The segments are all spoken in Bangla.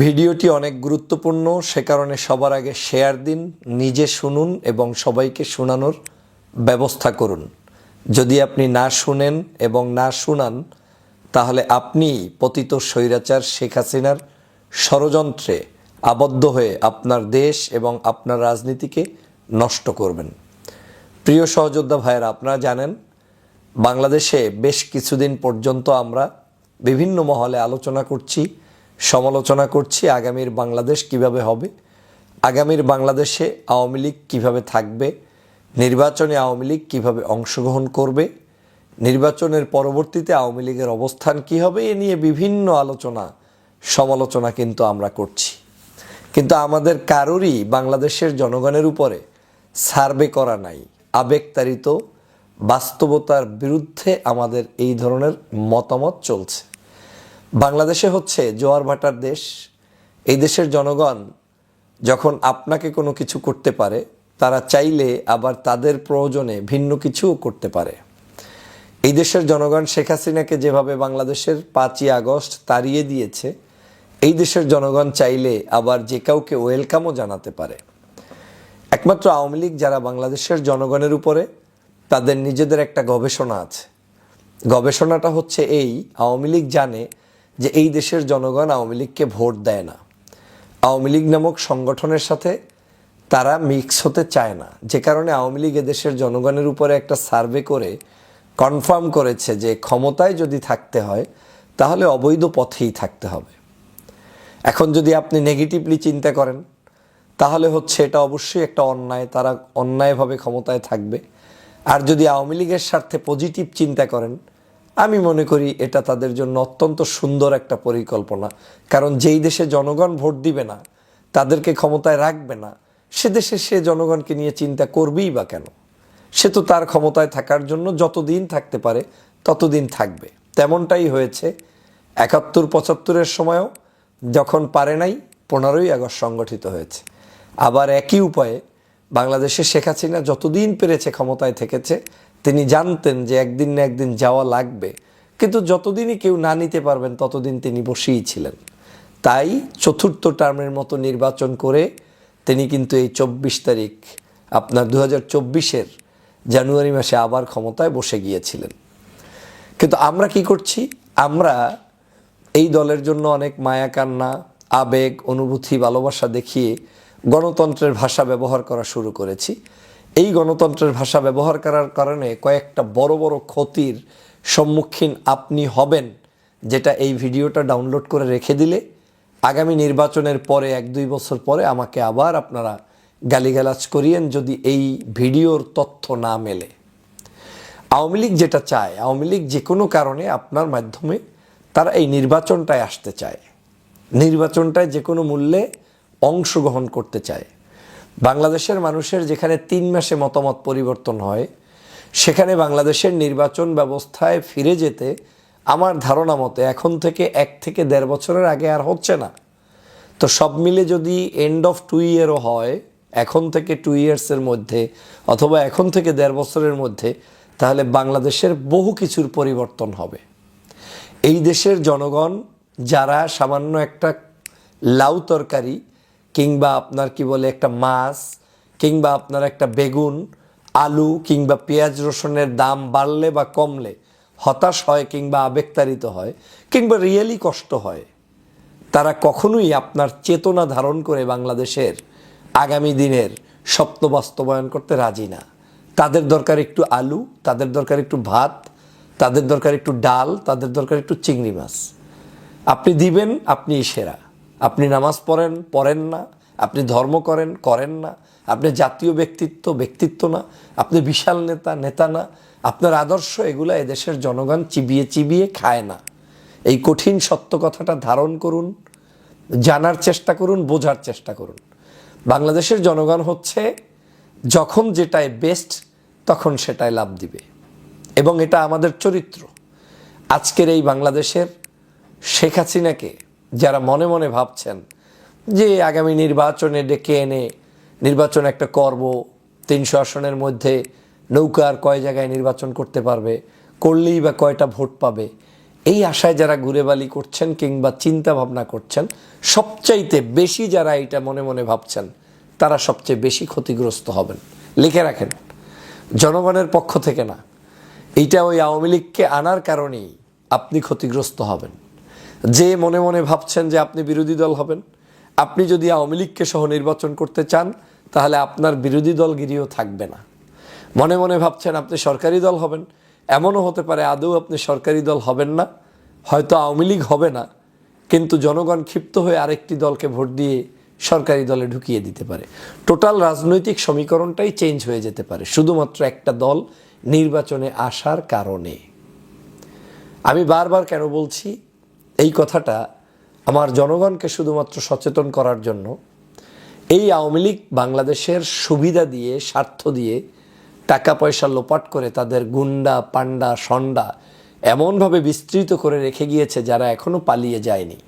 ভিডিওটি অনেক গুরুত্বপূর্ণ, সে কারণে সবার আগে শেয়ার দিন, নিজে শুনুন এবং সবাইকে শোনানোর ব্যবস্থা করুন। যদি আপনি না শুনেন এবং না শুনান, তাহলে আপনি পতিত স্বৈরাচার শেখ হাসিনার ষড়যন্ত্রে আবদ্ধ হয়ে আপনার দেশ এবং আপনার রাজনীতিকে নষ্ট করবেন। প্রিয় সহযোদ্ধা ভাইয়েরা, আপনারা জানেন, বাংলাদেশে বেশ কিছুদিন পর্যন্ত আমরা বিভিন্ন মহলে আলোচনা করছি। সমালোচনা করছি আগামীর বাংলাদেশ কীভাবে হবে, আগামীর বাংলাদেশে আওয়ামী লীগ কীভাবে থাকবে, নির্বাচনে আওয়ামী লীগ কীভাবে অংশগ্রহণ করবে, নির্বাচনের পরবর্তীতে আওয়ামী লীগের অবস্থান কী হবে, এ নিয়ে বিভিন্ন আলোচনা, সমালোচনা কিন্তু আমরা করছি। কিন্তু আমাদের কারোরই বাংলাদেশের জনগণের উপরে সার্ভে করা নাই, আবেগতাড়িত বাস্তবতার বিরুদ্ধে আমাদের এই ধরনের মতামত চলছে। বাংলাদেশে হচ্ছে জোয়ার ভাটার দেশ। এই দেশের জনগণ যখন আপনাকে কোনো কিছু করতে পারে, তারা চাইলে আবার তাদের প্রয়োজনে ভিন্ন কিছুও করতে পারে। এই দেশের জনগণ শেখ হাসিনাকে যেভাবে বাংলাদেশের পাঁচই আগস্ট তাড়িয়ে দিয়েছে, এই দেশের জনগণ চাইলে আবার যে কাউকে ওয়েলকামও জানাতে পারে। একমাত্র আওয়ামী লীগ যারা বাংলাদেশের জনগণের উপরে, তাদের নিজেদের একটা গবেষণা আছে। গবেষণাটা হচ্ছে এই, আওয়ামী লীগ জানে যে এই দেশের জনগণ আওয়ামী লীগকে ভোট দেয় না। আওয়ামী লীগ নামক সংগঠনের সাথে তারা মিক্স হতে চায় না। যে কারণে আওয়ামী লীগ এদেশের জনগণের উপরে একটা সার্ভে করে কনফার্ম করেছে যে ক্ষমতায় যদি থাকতে হয়, তাহলে অবৈধ পথেই থাকতে হবে। এখন যদি আপনি নেগেটিভলি চিন্তা করেন, তাহলে হচ্ছে এটা অবশ্যই একটা অন্যায়। তারা অন্যায়ভাবে ক্ষমতায় থাকবে। আর যদি আওয়ামী লীগের স্বার্থে পজিটিভ চিন্তা করেন আমি মনে করি এটা তাদের জন্য অত্যন্ত সুন্দর একটা পরিকল্পনা। কারণ যেই দেশে জনগণ ভোট দিবে না, তাদেরকে ক্ষমতায় রাখবে না, সে দেশে সে জনগণকে নিয়ে চিন্তা করবেই বা কেন? সে তো তার ক্ষমতায় থাকার জন্য যতদিন থাকতে পারে, ততদিন থাকবে। তেমনটাই হয়েছে একাত্তর পঁচাত্তরের সময়ও, যখন পারে নাই, পনেরোই আগস্ট সংগঠিত হয়েছে। আবার একই উপায়ে বাংলাদেশে শেখ হাসিনা যতদিন পেরেছে ক্ষমতায় থেকেছে তিনি জানতেন যে একদিন না একদিন যাওয়া লাগবে। কিন্তু যতদিনই কেউ না নিতে পারবেন, ততদিন তিনি বসেই ছিলেন। তাই চতুর্থ টার্মের মতো নির্বাচন করে তিনি কিন্তু এই চব্বিশ তারিখ, আপনার দু হাজার জানুয়ারি মাসে আবার ক্ষমতায় বসে গিয়েছিলেন। কিন্তু আমরা কি করছি? আমরা এই দলের জন্য অনেক মায়া কান্না, আবেগ, অনুভূতি, ভালোবাসা দেখিয়ে গণতন্ত্রের ভাষা ব্যবহার করা শুরু করেছি। এই গণতন্ত্রের ভাষা ব্যবহার করার কারণে কয়েকটা বড় বড় ক্ষতির সম্মুখীন আপনি হবেন, যেটা এই ভিডিওটা ডাউনলোড করে রেখে দিলে আগামী নির্বাচনের পরে, এক দুই বছর পরে আমাকে আবার আপনারা গালিগালাজ করিয়েন যদি এই ভিডিওর তথ্য না মেলে। আওয়ামী লীগ যেটা চায়, আওয়ামী লীগ যে কোনো কারণে আপনার মাধ্যমে তারা এই নির্বাচনটায় আসতে চায়। নির্বাচনটায় যে কোনো মূল্যে অংশগ্রহণ করতে চায়। বাংলাদেশের মানুষের যেখানে তিন মাসে মতামত পরিবর্তন হয়, সেখানে বাংলাদেশের নির্বাচন ব্যবস্থায় ফিরে যেতে আমার ধারণা মতে এখন থেকে এক থেকে দেড় বছরের আগে আর হচ্ছে না। তো সব মিলে যদি এন্ড অফ টু ইয়ারও হয়, এখন থেকে টু ইয়ার্সের মধ্যে অথবা এখন থেকে দেড় বছরের মধ্যে, তাহলে বাংলাদেশের বহু কিছুর পরিবর্তন হবে। এই দেশের জনগণ যারা সামান্য একটা লাউ তরকারি কিংবা আপনার কি বলে একটা মাছ, কিংবা আপনার একটা বেগুন, আলু, কিংবা পেঁয়াজ রসুনের দাম বাড়লে বা কমলে হতাশ হয় কিংবা আবেগতাড়িত হয়, কিংবা রিয়েলি কষ্ট হয়, তারা কখনোই আপনার চেতনা ধারণ করে বাংলাদেশের আগামী দিনের স্বপ্ন বাস্তবায়ন করতে রাজি না। তাদের দরকার একটু আলু, তাদের দরকার একটু ভাত, তাদের দরকার একটু ডাল, তাদের দরকার একটু চিংড়ি মাছ। আপনি দিবেন আপনি সেরা। আপনি নামাজ পড়েন পড়েন না। আপনি ধর্ম করেন করেন না। আপনি জাতীয় ব্যক্তিত্ব ব্যক্তিত্ব না। আপনি বিশাল নেতা নেতা না। আপনার আদর্শ এগুলো এদেশের জনগণ চিবিয়ে চিবিয়ে খায় না। এই কঠিন সত্য কথাটা ধারণ করুন, জানার চেষ্টা করুন, বোঝার চেষ্টা করুন। বাংলাদেশের জনগণ হচ্ছে, যখন যেটায় বেস্ট তখন সেটাই লাভ দিবে। এবং এটা আমাদের চরিত্র। আজকের এই বাংলাদেশের শেখ হাসিনাকে যারা মনে মনে ভাবছেন যে আগামী নির্বাচনে ডেকে এনে নির্বাচন একটা করব, তিনশো আসনের মধ্যে নৌকার কয় জায়গায় নির্বাচন করতে পারবে, করলেই বা কয়টা ভোট পাবে, এই আশায় যারা ঘুরেবালি করছেন কিংবা চিন্তা ভাবনা করছেন, সবচাইতে বেশি যারা এটা মনে মনে ভাবছেন, তারা সবচেয়ে বেশি ক্ষতিগ্রস্ত হবেন। লিখে রাখেন, জনগণের পক্ষ থেকে না, এইটা ওই আওয়ামী লীগকে আনার কারণেই আপনি ক্ষতিগ্রস্ত হবেন। যে মনে মনে ভাবছেন যে আপনি বিরোধী দল হবেন, আপনি যদি আওয়ামী লীগকে সহ নির্বাচন করতে চান, তাহলে আপনার বিরোধী দল দলগিরিও থাকবে না। মনে মনে ভাবছেন আপনি সরকারি দল হবেন, এমনও হতে পারে আদৌ আপনি সরকারি দল হবেন না, হয়তো আওয়ামী লীগ হবে না, কিন্তু জনগণ ক্ষিপ্ত হয়ে আরেকটি দলকে ভোট দিয়ে সরকারি দলে ঢুকিয়ে দিতে পারে। টোটাল রাজনৈতিক সমীকরণটাই চেঞ্জ হয়ে যেতে পারে, শুধুমাত্র একটা দল নির্বাচনে আসার কারণে। আমি বারবার কেন বলছি এই কথাটা আমার জনগণকে শুধুমাত্র সচেতন করার জন্য এই আওয়ামী লীগ বাংলাদেশের সুবিধা দিয়ে, স্বার্থ দিয়ে টাকা পয়সা লোপাট করে তাদের গুন্ডা পান্ডা সন্ডা এমনভাবে বিস্তৃত করে রেখে গিয়েছে যারা এখনও পালিয়ে যায়নি।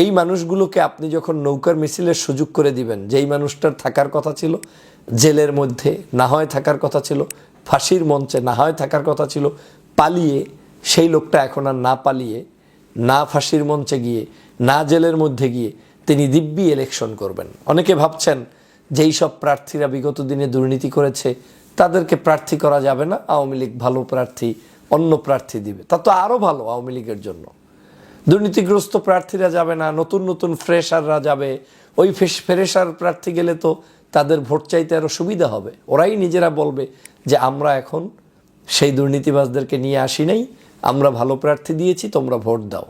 এই মানুষগুলোকে আপনি যখন নৌকার মিছিলের সুযোগ করে দিবেন, যেই মানুষটার থাকার কথা ছিল, জেলের মধ্যে না হয় থাকার কথা ছিল, ফাঁসির মঞ্চে না হয় থাকার কথা ছিল, পালিয়ে সেই লোকটা এখন আর না পালিয়ে না ফাঁসির মঞ্চে গিয়ে, না জেলের মধ্যে গিয়ে তিনি দিব্যি ইলেকশন করবেন। অনেকে ভাবছেন যেই সব প্রার্থীরা বিগত দিনে দুর্নীতি করেছে, তাদেরকে প্রার্থী করা যাবে না, আওয়ামী লীগ ভালো প্রার্থী, অন্য প্রার্থী দিবে। তা তো আরও ভালো আওয়ামী লীগের জন্য। দুর্নীতিগ্রস্ত প্রার্থীরা যাবে না, নতুন নতুন ফ্রেশাররা যাবে। ওই ফ্রেশার প্রার্থী গেলে তো তাদের ভোট চাইতে আরও সুবিধা হবে। ওরাই নিজেরা বলবে যে আমরা এখন সেই দুর্নীতিবাজদেরকে নিয়ে আসি নাই আমরা ভালো প্রার্থী দিয়েছি, তোমরা ভোট দাও।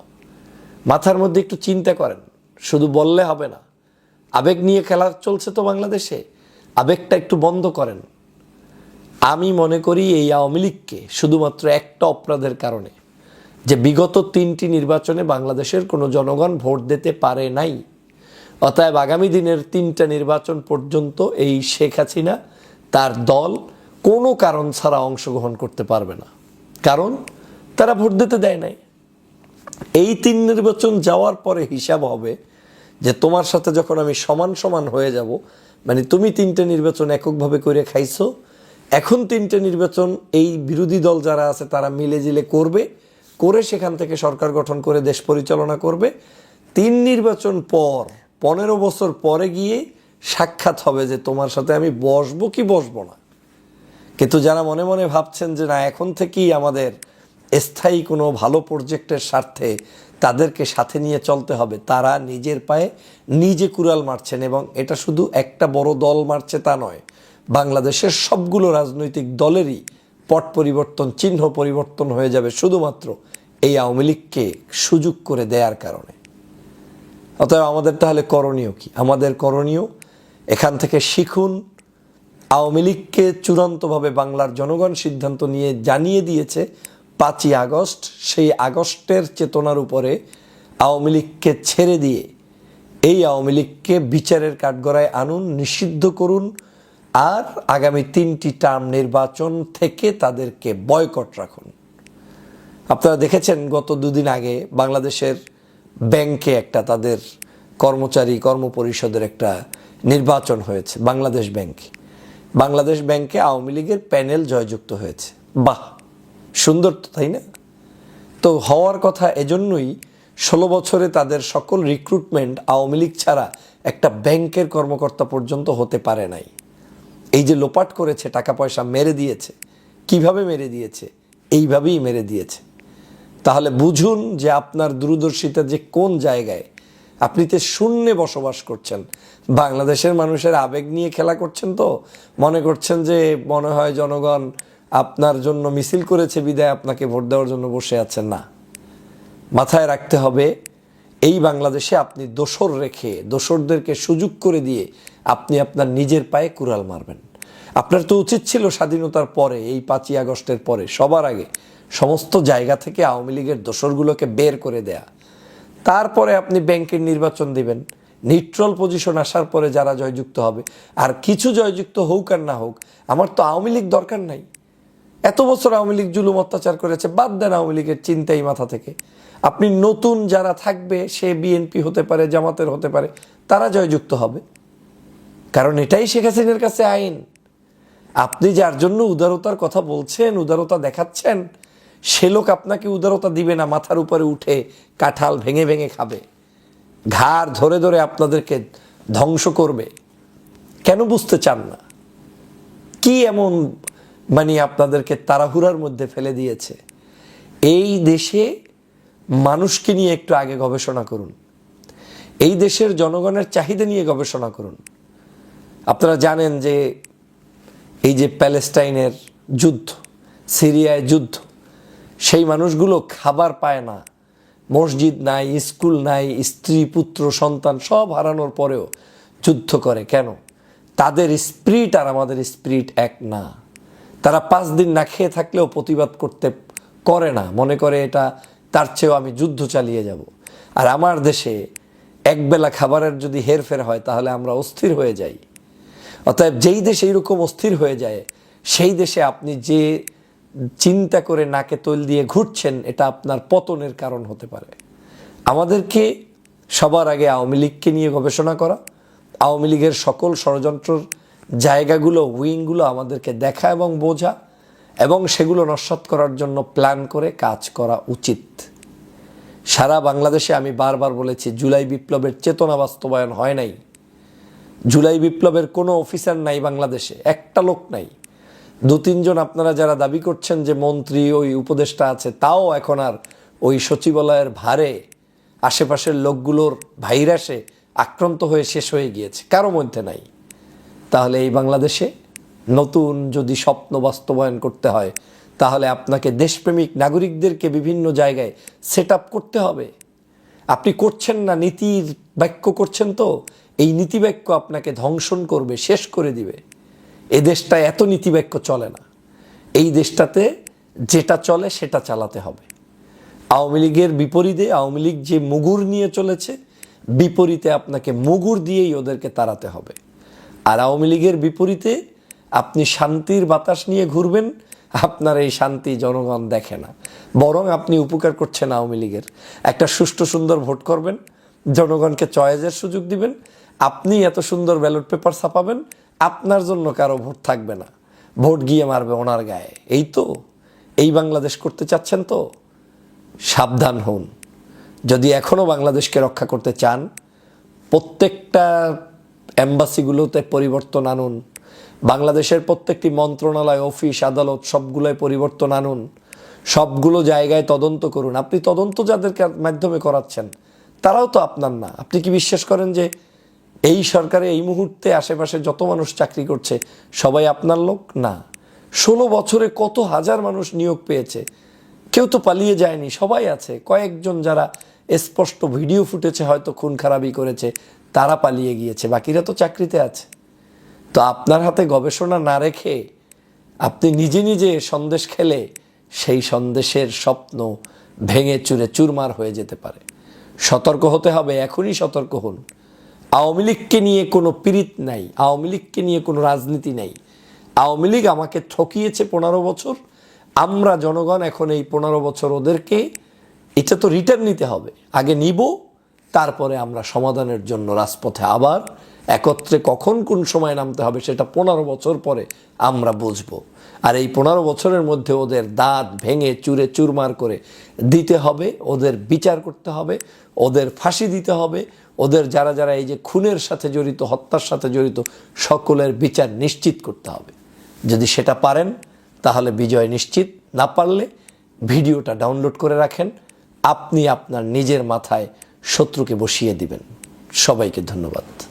মাথার মধ্যে একটু চিন্তা করেন, শুধু বললে হবে না। আবেগ নিয়ে খেলা চলছে তো বাংলাদেশে, আবেগটা একটু বন্ধ করেন। আমি মনে করি এই আওয়ামী লীগকে শুধুমাত্র একটা অপরাধের কারণে, যে বিগত তিনটি নির্বাচনে বাংলাদেশের কোনো জনগণ ভোট দিতে পারে নাই। অতএব আগামী দিনের তিনটা নির্বাচন পর্যন্ত এই শেখ হাসিনা তার দল কোনো কারণ ছাড়া অংশগ্রহণ করতে পারবে না। কারণ তারা ভোট দিতে দেয় নাই। এই তিন নির্বাচন যাওয়ার পরে হিসাব হবে যে তোমার সাথে যখন আমি সমান সমান হয়ে যাব মানে তুমি তিনটে নির্বাচন এককভাবে করে খাইছো, এখন তিনটে নির্বাচন এই বিরোধী দল যারা আছে তারা মিলে জিলে করবে, করে সেখান থেকে সরকার গঠন করে দেশ পরিচালনা করবে। তিন নির্বাচন পর, পনেরো বছর পরে গিয়ে সাক্ষাৎ হবে যে তোমার সাথে আমি বসবো কি বসবো না। কিন্তু যারা মনে মনে ভাবছেন যে না, এখন থেকেই আমাদের স্থায়ী কোনো ভালো প্রজেক্টের স্বার্থে তাদেরকে সাথে নিয়ে চলতে হবে। তারা নিজের পায়ে নিজে কুড়াল মারছেন এবং এটা শুধু একটা বড় দল মারছে তা নয়। বাংলাদেশের সবগুলো রাজনৈতিক দলেরই পট পরিবর্তন, চিহ্ন পরিবর্তন হয়ে যাবে শুধুমাত্র এই আওয়ামী লীগকে সুযোগ করে দেওয়ার কারণে। অতএব আমাদের তাহলে করণীয় কি? আমাদের করণীয় এখান থেকে শিখুন, আওয়ামী লীগকে চূড়ান্তভাবে বাংলার জনগণ সিদ্ধান্ত নিয়ে জানিয়ে দিয়েছে পাঁচই আগস্ট, সেই আগস্টের চেতনার উপরে আওয়ামী লীগকে ছেড়ে দিয়ে এই আওয়ামী লীগকে বিচারের কাঠগড়ায় আনুন, নিষিদ্ধ করুন আর আগামী তিনটি টার্ম নির্বাচন থেকে তাদেরকে বয়কট রাখুন। আপনারা দেখেছেন গত দুদিন আগে বাংলাদেশের ব্যাংকে একটা তাদের কর্মচারী কর্মপরিষদের একটা নির্বাচন হয়েছে, বাংলাদেশ ব্যাংকে। বাংলাদেশ ব্যাংকে আওয়ামী লীগের প্যানেল জয়যুক্ত হয়েছে। বাহ! সুন্দর তো, তাই না? তো হওয়ার কথা এজন্যই ষোলো বছরে তাদের সকল রিক্রুটমেন্ট আওয়ামী লীগ ছাড়া একটা ব্যাংকের কর্মকর্তা পর্যন্ত হতে পারে নাই। এই যে লোপাট করেছে, টাকা পয়সা মেরে দিয়েছে, কীভাবে মেরে দিয়েছে? এইভাবেই মেরে দিয়েছে। তাহলে বুঝুন যে আপনার দূরদর্শিতা যে কোন জায়গায়। আপনি তো শূন্যে বসবাস করছেন। বাংলাদেশের মানুষের আবেগ নিয়ে খেলা করছেন তো। মনে করছেন যে মনে হয় জনগণ আপনার জন্য মিছিল করেছে বিদায়, আপনাকে ভোট দেওয়ার জন্য বসে আছেন না। মাথায় রাখতে হবে, এই বাংলাদেশে আপনি দোসর রেখে দোসরদেরকে সুযোগ করে দিয়ে আপনি আপনার নিজের পায়ে কুড়াল মারবেন। আপনার তো উচিত ছিল স্বাধীনতার পরে, এই পাঁচই আগস্টের পরে, সবার আগে সমস্ত জায়গা থেকে আওয়ামী লীগের দোসরগুলোকে বের করে দেয়া। তারপরে আপনি ব্যাংকের নির্বাচন দিবেন। নিউট্রাল পজিশন আসার পরে যারা জয়যুক্ত হবে, আর কিছু জয়যুক্ত হোক আর না হোক, আমার তো আওয়ামী লীগ দরকার নাই। এত বছর আওয়ামী লীগ জুলুম অত্যাচার করেছে, বাদ দেন আওয়ামী লীগের চিন্তাই মাথা থেকে। আপনি নতুন যারা থাকবে, সে বিএনপি হতে পারে, জামাতের হতে পারে, তারা জয়যুক্ত হবে। কারণ এটাই শেখ হাসিনার কাছে আইন। আপনি যার জন্য উদারতার কথা বলছেন, উদারতা দেখাচ্ছেন, সে লোক আপনাকে উদারতা দিবে না, মাথার উপরে উঠে কাঁঠাল ভেঙে ভেঙে খাবে। ঘাড় ধরে ধরে আপনাদেরকে ধ্বংস করবে। কেন বুঝতে চান না? কি এমন মানে আপনাদেরকে তাড়াহুড়ার মধ্যে ফেলে দিয়েছে। এই দেশে মানুষকে নিয়ে একটু আগে গবেষণা করুন। এই দেশের জনগণের চাহিদা নিয়ে গবেষণা করুন। আপনারা জানেন যে এই যে প্যালেস্টাইনের যুদ্ধ, সিরিয়ায় যুদ্ধ, সেই মানুষগুলো খাবার পায় না। মসজিদ নাই, স্কুল নাই, স্ত্রী, পুত্র, সন্তান সব হারানোর পরেও যুদ্ধ করে। কেন? তাদের স্পিরিট আর আমাদের স্পিরিট এক না। তারা পাঁচ দিন না খেয়ে থাকলেও প্রতিবাদ করতে করে না। মনে করে এটা তার চেয়েও আমি যুদ্ধ চালিয়ে যাব। আর আমার দেশে একবেলা খাবারের যদি হেরফের হয়, তাহলে আমরা অস্থির হয়ে যাই। অতএব যেই দেশে এইরকম অস্থির হয়ে যায়, সেই দেশে আপনি যে চিন্তা করে নাকে তৈল দিয়ে ঘুরছেন, এটা আপনার পতনের কারণ হতে পারে। আমাদেরকে সবার আগে আওয়ামী লীগকে নিয়ে গবেষণা করা। আওয়ামী লীগের সকল ষড়যন্ত্রর জায়গাগুলো, উইংগুলো আমাদেরকে দেখা এবং বোঝা এবং সেগুলো নস্বাত করার জন্য প্ল্যান করে কাজ করা উচিত। সারা বাংলাদেশে আমি বারবার বলেছি, জুলাই বিপ্লবের চেতনা বাস্তবায়ন হয় নাই। জুলাই বিপ্লবের কোনো অফিসার নাই বাংলাদেশে, একটা লোক নাই। দু তিনজন আপনারা যারা দাবি করছেন যে মন্ত্রী, ওই উপদেষ্টা আছে, তাও এখন আর ওই সচিবালয়ের ভারে আশেপাশের লোকগুলোর ভাইরাসে আক্রান্ত হয়ে শেষ হয়ে গিয়েছে, কারও মধ্যে নাই। তাহলে এই বাংলাদেশে নতুন যদি স্বপ্ন বাস্তবায়ন করতে হয়, তাহলে আপনাকে দেশপ্রেমিক নাগরিকদেরকে বিভিন্ন জায়গায় সেট করতে হবে। আপনি করছেন না, নীতির বাক্য করছেন তো, এই নীতি বাক্য আপনাকে ধ্বংসন করবে, শেষ করে দিবে। এ দেশটায় এত নীতি বাক্য চলে না। এই দেশটাতে যেটা চলে সেটা চালাতে হবে। আওয়ামী লীগের বিপরীতে, আওয়ামী লীগ যে মুগুর নিয়ে চলেছে, বিপরীতে আপনাকে মুগুর দিয়েই ওদেরকে তাড়াতে হবে। আর আওয়ামী লীগের বিপরীতে আপনি শান্তির বাতাস নিয়ে ঘুরবেন, আপনার এই শান্তি জনগণ দেখে না। বরং আপনি উপকার করছেন আওয়ামী লীগের। একটা সুষ্ঠু সুন্দর ভোট করবেন, জনগণকে চয়েসের সুযোগ দিবেন, আপনি এত সুন্দর ব্যালট পেপার ছাপাবেন, আপনার জন্য কারও ভোট থাকবে না। ভোট গিয়ে মারবে ওনার গায়ে। এই তো, এই বাংলাদেশ করতে চাচ্ছেন তো, সাবধান হন। যদি এখনও বাংলাদেশকে রক্ষা করতে চান, প্রত্যেকটা অ্যাম্বাসিগুলোতে পরিবর্তন আনুন। বাংলাদেশের প্রত্যেকটি মন্ত্রণালয়, অফিস, আদালত সবগুলোয় পরিবর্তন আনুন। সবগুলো জায়গায় তদন্ত করুন। আপনি তদন্ত যাদেরকে মাধ্যমে করাচ্ছেন, তারাও তো আপনার না। আপনি কি বিশ্বাস করেন যে এই সরকারে এই মুহূর্তে আশেপাশে যত মানুষ চাকরি করছে, সবাই আপনার লোক? না। ষোলো বছরে কত হাজার মানুষ নিয়োগ পেয়েছে, কেউ তো পালিয়ে যায়নি, সবাই আছে। কয়েকজন যারা স্পষ্ট ভিডিও ফুটেছে, হয়তো খুন খারাপই করেছে, তারা পালিয়ে গিয়েছে, বাকিরা তো চাকরিতে আছে। তো আপনার হাতে গবেষণা না রেখে আপনি নিজে নিজে সন্দেশ খেলে সেই সন্দেশের স্বপ্ন ভেঙে চুরে চুরমার হয়ে যেতে পারে। সতর্ক হতে হবে, এখনই সতর্ক হন। আওয়ামী লীগকে নিয়ে কোনো পীড়িত নাই, আওয়ামী লীগকে নিয়ে কোনো রাজনীতি নাই। আওয়ামী লীগ আমাকে ঠকিয়েছে পনেরো বছর, আমরা জনগণ এখন এই পনেরো বছর ওদেরকে এটা তো রিটার্ন নিতে হবে। আগে নিব, তারপরে আমরা সমাধানের জন্য রাজপথে আবার একত্রে কখন কোন সময় নামতে হবে সেটা পনেরো বছর পরে আমরা বুঝব। আর এই পনেরো বছরের মধ্যে ওদের দাঁত ভেঙে চুরে চুরমার করে দিতে হবে, ওদের বিচার করতে হবে, ওদের ফাঁসি দিতে হবে, ওদের যারা যারা এই যে খুনের সাথে জড়িত, হত্যার সাথে জড়িত, সকলের বিচার নিশ্চিত করতে হবে। যদি সেটা পারেন, তাহলে বিজয় নিশ্চিত, না পারলে ভিডিওটা ডাউনলোড করে রাখেন। আপনি আপনার নিজের মাথায় শত্রুকে বসিয়ে দিবেন। সবাইকে ধন্যবাদ।